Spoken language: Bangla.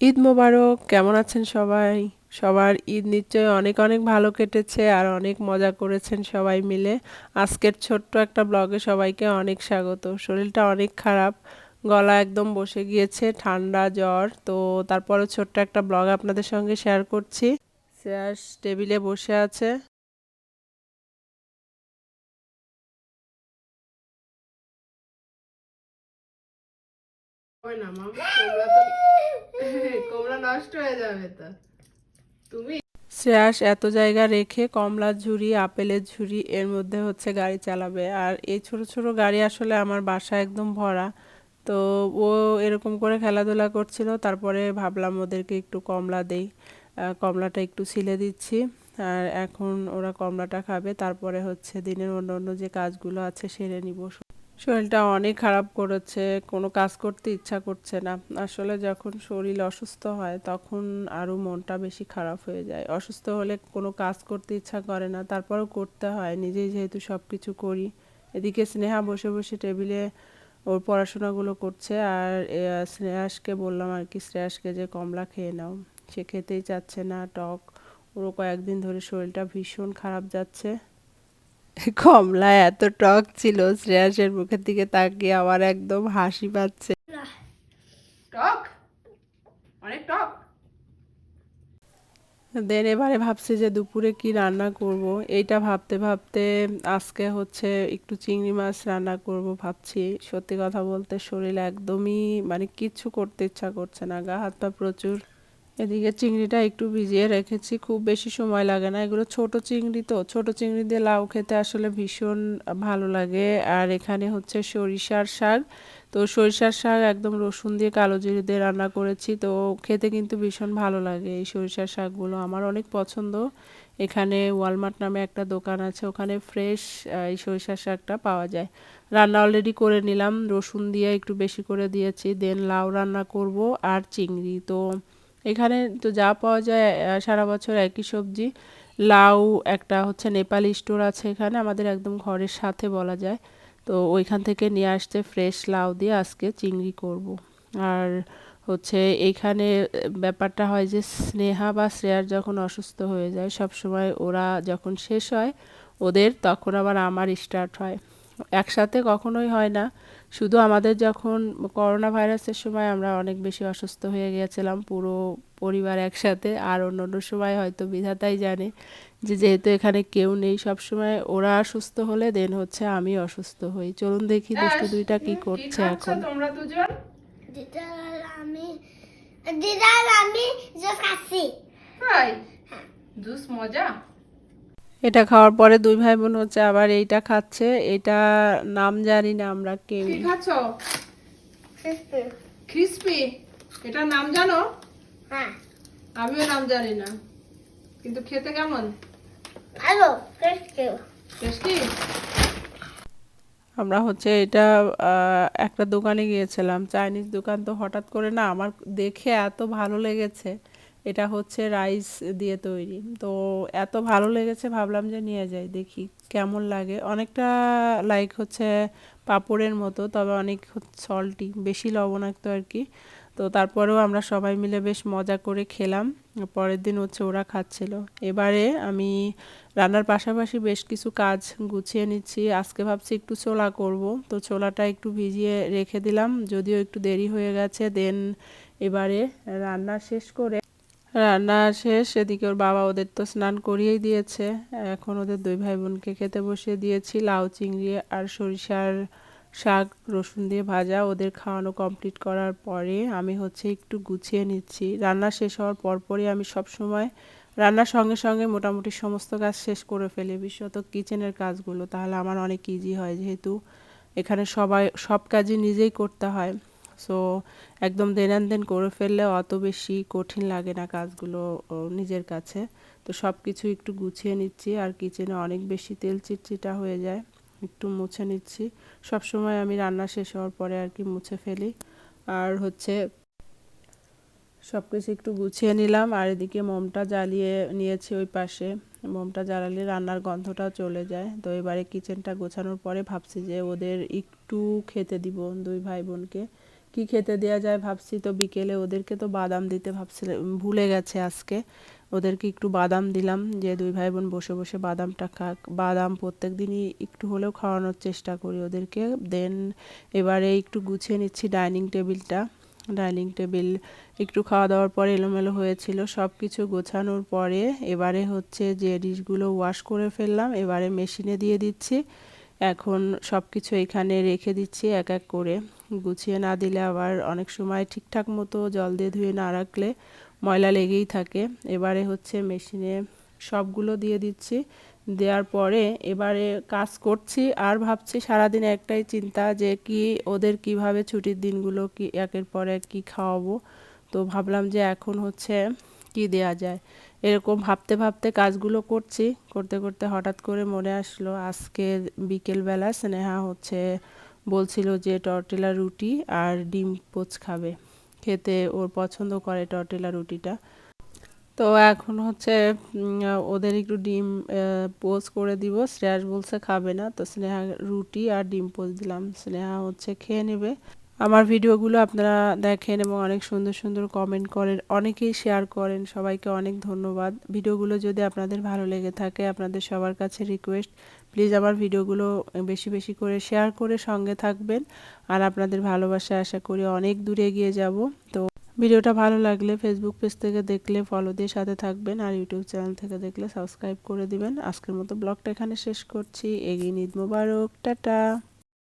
ঈদ মোবারক, কেমন আছেন সবাই? সবার ঈদ নিশ্চয়ই অনেক অনেক ভালো কেটেছে আর অনেক মজা করেছেন সবাই মিলে। আজকের ছোট্ট একটা ব্লগে সবাইকে অনেক স্বাগত। শরীরটা অনেক খারাপ, গলা একদম বসে গিয়েছে, ঠান্ডা, জ্বর। তো তারপরে ছোট্ট একটা ব্লগ আপনাদের সঙ্গে শেয়ার করছি। শ্রেয়াস টেবিলে বসে আছে। না মামা কোমরা তো নষ্ট হয়ে যাবে তো। তুমি শ্রেয়াস এত জায়গা রেখে কমলার ঝুড়ি, আপেলের ঝুড়ি, এর মধ্যে হচ্ছে গাড়ি চালাবে। আর এই ছোট ছোট গাড়ি আসলে আমার বাসা একদম ভরা। তো ও এরকম করে খেলাধুলা করছিল, তারপরে ভাবলাম ওদেরকে একটু কমলা দেই। কমলাটা একটু ছিলে দিচ্ছি। আর এখন ওরা কমলাটা খাবে, তারপরে হচ্ছে দিনের অন্য অন্য যে কাজগুলো আছে সেরে নিব। শরীরটা অনেক খারাপ করেছে, কোনো কাজ করতে ইচ্ছা করছে না। আসলে যখন শরীর অসুস্থ হয়, তখন আরও মনটা বেশি খারাপ হয়ে যায়। অসুস্থ হলে কোনো কাজ করতে ইচ্ছা করে না, তারপরেও করতে হয়। নিজেই যেহেতু সব কিছু করি, এদিকে স্নেহা বসে বসে টেবিলে ওর পড়াশোনাগুলো করছে আর শ্রেয়াসকে বললাম আর কি শ্রেয়াসকে যে কমলা খেয়ে নাও। সে খেতেই চাচ্ছে না, টক। ওরও কয়েকদিন ধরে শরীরটা ভীষণ খারাপ যাচ্ছে। কমলা এত টক ছিল শ্রেয়াসের মুখের দিকে তাকিয়ে আমার একদম হাসি পাচ্ছে। টক? অনেক টক। দেন এবারে ভাবছি যে দুপুরে কি রান্না করব। এইটা ভাবতে ভাবতে আজকে হচ্ছে একটু চিংড়ি মাছ রান্না করব ভাবছি। সত্যি কথা বলতে শরীর একদমই মানে কিচ্ছু করতে ইচ্ছা করছে না গা হাত পা প্রচুর। এদিকে চিংড়িটা একটু ভিজিয়ে রেখেছি, খুব বেশি সময় লাগে না। এগুলো ছোট চিংড়ি তো, ছোট চিংড়ি দিয়ে লাউ খেতে আসলে ভীষণ ভালো লাগে। আর এখানে হচ্ছে সরিষার শাক। তো সরিষার শাক একদম রসুন দিয়ে কালো জিরে দিয়ে রান্না করেছি, তো খেতে কিন্তু ভীষণ ভালো লাগে এই সরিষার শাকগুলো। আমার অনেক পছন্দ। এখানে ওয়ালমার্ট নামে একটা দোকান আছে, ওখানে ফ্রেশ এই সরিষার শাকটা পাওয়া যায়। রান্না অলরেডি করে নিলাম, রসুন দিয়ে একটু বেশি করে দিয়েছি, দেন লাউ রান্না করব আর চিংড়ি। তো এখানে তো যা পাওয়া যায় সারা বছর একই সবজি। লাউ একটা হচ্ছে নেপালি স্টোর আছে এখানে, আমাদের একদম ঘরের সাথে বলা যায়। তো ওইখান থেকে নিয়ে আসতে ফ্রেশ লাউ দিয়ে আজকে চিংড়ি করব। আর হচ্ছে এইখানে ব্যাপারটা হয় যে, স্নেহা বা শ্রেয়ার যখন অসুস্থ হয়ে যায় সব সময় ওরা যখন শেষ হয়, ওদের তখন আবার আমার স্টার্ট হয়। একসাথে কখনোই হয় না। শুধু আমাদের যখন করোনা ভাইরাসের সময় আমরা অনেক বেশি অসুস্থ হয়ে গিয়েছিলাম পুরো পরিবার একসাথে। আর অন্য অন্য সময় হয়তো বিধাতাই জানে যে যেহেতু এখানে কেউ নেই সব সময় ওরা অসুস্থ হলে দেন হচ্ছে আমি অসুস্থ হই। চলুন দেখি দুষ্টু দুইটা কি করছে এখন। তোমরা দুজন? আমি দিদার আমি খাচ্ছি জুস মজা? এটা খাওয়ার পরে দুই ভাই বোন হচ্ছে আবার এইটা খাচ্ছে। এটা নাম জানি না আমরা কেউ। কি খাচ্ছ? ক্রিসপি এটার নাম জানো? হ্যাঁ। আমিও নাম জানি না। কিন্তু খেতে কেমন? ভালো টেস্টি টেস্টি আমরা হচ্ছে এটা একটা দোকানে গিয়েছিলাম। চাইনিজ দোকান তো হঠাৎ করে না আমার দেখে এত ভালো লেগেছে। এটা হচ্ছে রাইস দিয়ে তৈরি। তো এত ভালো লেগেছে, ভাবলাম যে নিয়ে যাই, দেখি কেমন লাগে। অনেকটা লাইক হচ্ছে পাঁপড়ের মতো, তবে অনেক সল্টি বেশি লবণাক্ত আর কি। তো তারপরেও আমরা সবাই মিলে বেশ মজা করে খেলাম। পরের দিন হচ্ছে ওরা খাচ্ছিল। এবারে আমি রান্নার পাশাপাশি বেশ কিছু কাজ গুছিয়ে নিচ্ছি। আজকে ভাবছি একটু ছোলা করব। তো ছোলাটা একটু ভিজিয়ে রেখে দিলাম, যদিও একটু দেরি হয়ে গেছে। দেন এবারে রান্না শেষ করে রান্না শেষ, এদিকে ওর বাবা ওদের তো স্নান করিয়েই দিয়েছে। এখন ওদের দুই ভাই বোনকে খেতে বসিয়ে দিয়েছি, লাউ, চিংড়ি আর সরিষার শাক, রসুন দিয়ে ভাজা। ওদের খাওয়ানো কমপ্লিট করার পরে আমি হচ্ছে একটু গুছিয়ে নিচ্ছি। রান্না শেষ হওয়ার পরপরই আমি সব সময় রান্নার সঙ্গে সঙ্গে মোটামুটি সমস্ত কাজ শেষ করে ফেলি, বিশেষত কিচেনের কাজগুলো। তাহলে আমার অনেক ইজি হয় যেহেতু এখানে সবাই, সব কাজই নিজেই করতে হয়। সো একদম দেন করে ফেললে অত বেশি কঠিন লাগে না কাজগুলো নিজের কাছে। তো সব কিছু একটু গুছিয়ে নিচ্ছি আর কিচেনে অনেক বেশি তেল চিটচিটা হয়ে যায়, একটু মুছে নিচ্ছি। সব সময় আমি রান্না শেষ হওয়ার পরে আর কি মুছে ফেলি। আর হচ্ছে সব কিছু একটু গুছিয়ে নিলাম আর এদিকে মোমটা জ্বালিয়ে নিয়েছি ওই পাশে। মোমটা জ্বালালে রান্নার গন্ধটা চলে যায়। তো এবারে কিচেনটা গোছানোর পরে ভাবছি যে ওদের একটু খেতে দিব দুই ভাই বোনকে। কি খেতে দেওয়া যায় ভাবছি। তো বিকেলে ওদেরকে তো বাদাম দিতে ভাবছিলাম ভুলে গেছে আজকে। ওদেরকে একটু বাদাম দিলাম, যে দুই ভাই বোন বসে বসে বাদামটা খাক। বাদাম প্রত্যেক দিনই একটু হলেও খাওয়ানোর চেষ্টা করি ওদেরকে। দেন এবারে একটু গুছিয়ে নিচ্ছি ডাইনিং টেবিলটা। ডাইনিং টেবিল একটু খাওয়া দাওয়ার পরে এলোমেলো হয়েছিল। সব কিছু গোছানোর পরে এবারে হচ্ছে যে ডিশগুলো ওয়াশ করে ফেললাম। এবারে মেশিনে দিয়ে দিচ্ছি। এখন সব কিছু এখানে রেখে দিচ্ছি এক এক করে। গুছিয়ে না দিলে আবার অনেক সময় ঠিকঠাক মতো জল দিয়ে ধুয়ে না রাখলে ময়লা লেগেই থাকে। এবারে হচ্ছে মেশিনে সবগুলো দিয়ে দিচ্ছি। দেওয়ার পরে এবারে কাজ করছি আর ভাবছি সারাদিন একটাই চিন্তা যে কি ওদের কীভাবে ছুটির দিনগুলো কি একের পর এক কি খাওয়াবো। তো ভাবলাম যে এখন হচ্ছে কি দেয়া যায়। এরকম ভাবতে ভাবতে কাজগুলো করছি। করতে করতে হঠাৎ করে মনে আসলো আজকে বিকেলবেলা স্নেহা হচ্ছে বলছিল যে টর্টেলা রুটি আর ডিম পোচ খাবে। খেতে ওর পছন্দ করে টর্টেলা রুটিটা। তো এখন হচ্ছে ওদের একটু ডিম পোজ করে দিব। শ্রেয়াস বলছে খাবে না। তো স্নেহা রুটি আর ডিম পোজ দিলাম। স্নেহা হচ্ছে খেয়ে নেবে। আমার ভিডিওগুলো আপনারা দেখেন এবং অনেক সুন্দর সুন্দর কমেন্ট করেন, অনেকেই শেয়ার করেন, সবাইকে অনেক ধন্যবাদ। ভিডিওগুলো যদি আপনাদের ভালো লেগে থাকে, আপনাদের সবার কাছে রিকোয়েস্ট প্লিজ আমার ভিডিওগুলো বেশি বেশি করে শেয়ার করে সঙ্গে থাকবেন। আর আপনাদের ভালোবাসা আশা করি অনেক দূরে এগিয়ে যাব। তো ভিডিওটা ভালো লাগলে ফেসবুক পেজ থেকে দেখলে ফলো দিয়ে সাথে থাকবেন আর ইউটিউব চ্যানেল থেকে দেখলে সাবস্ক্রাইব করে দিবেন। আজকের মতো ব্লগটা এখানে শেষ করছি। এগিয়ে ঈদ মোবারক। টাটা।